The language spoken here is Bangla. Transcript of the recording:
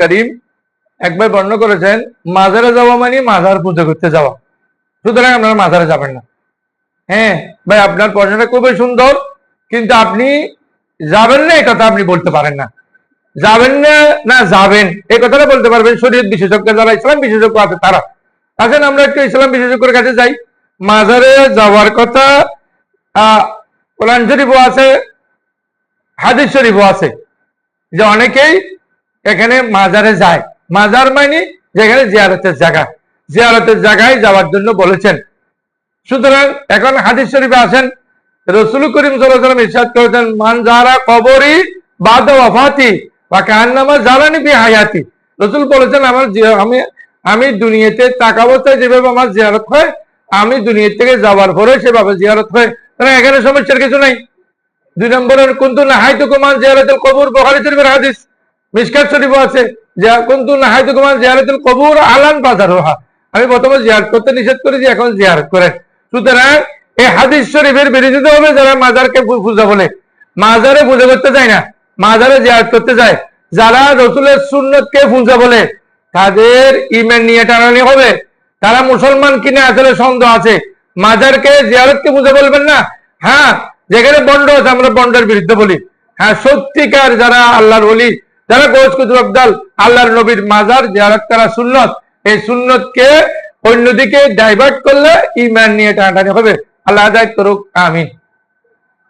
কারীম। একবার বর্ণনা করেছেন, মাজারে যাওয়া মানে মাজার পুজো করতে যাওয়া। সুতরাং আপনারা মাজারে যাবেন না। হ্যাঁ ভাই, আপনার প্রশ্নটা খুবই সুন্দর, কিন্তু আপনি যাবেন না, এই কথা আপনি বলতে পারেন না। যাবেন না না যাবেন, এই কথাটা বলতে পারবেন। শরীর বিশেষজ্ঞ যারা, ইসলাম বিশেষজ্ঞ আছে তারা। আসেন, আমরা একটু ইসলাম বিশেষজ্ঞের কাছে যাই। মাজারে যাওয়ার কথা, আহ, কোরআন শরীফও আছে হাদিস শরীফও আছে যে অনেকেই এখানে মাজারে যায়। মাজার মানে যেখানে জিয়ারতের জায়গা। জিয়ারতের জায়গায় যাওয়ার জন্য বলেছেন। সুতরাং এখন হাদিস শরীফে আসেন, রসুল করিম সাল্লাম ইরশাদ করেছেন, মান যারা কবরি বাদ ওয়াফাতি বা কান্নামা জালানি বি হায়াতি। রসুল বলেছেন, আমার আমি আমি দুনিয়াতে টাকা অবস্থায় যেভাবে আমার জিয়ারত হয়, আমি দুনিয়া থেকে যাওয়ার পরে সেভাবে জিয়ারত হয়। এখানে সমস্যার কিছু নাই। দুই নম্বরের কুন্তু নাহাইতু কুমান জিয়ারতুল কবুর বুখারী শরীফের হাদিস মিশকাত শরীফও আছে, যে কুন্তু নাহাইতু কুমান জিয়ারতুল কবুর আলান বাজারুহা আমি প্রথমে জিয়ারত করতে নিষেধ করেছি এখন জিয়ারত করে। সুতরাং এই হাদিস শরীফের বিরোধিতা হবে যারা মাজারকে পূজা বলে। মাজারে পূজা করতে যায় না, মাজারে জিয়ারত করতে যায়। যারা রসুলের সুন্নতকে পূজা বলে, তাদের ইমান নিয়ে টানানি হবে। তারা মুসলমান কিনে আসলে সন্দেহ আছে। মাজারকে জিয়ারতকে পূজা বলবেন না। হ্যাঁ যেখানে বন্ড আছে, আমরা বন্ডের বিরুদ্ধে বলি। হ্যাঁ সত্যিকার যারা আল্লাহর বলি যারা গোজ কুতুব আব্দাল আল্লাহর নবীর মাজার যারা তারা সুন্নত, এই সুন্নতকে অন্যদিকে ডাইভার্ট করলে ইমান নিয়ে টানাটানি হবে। আল্লাহ আদায় করুক, আমিন।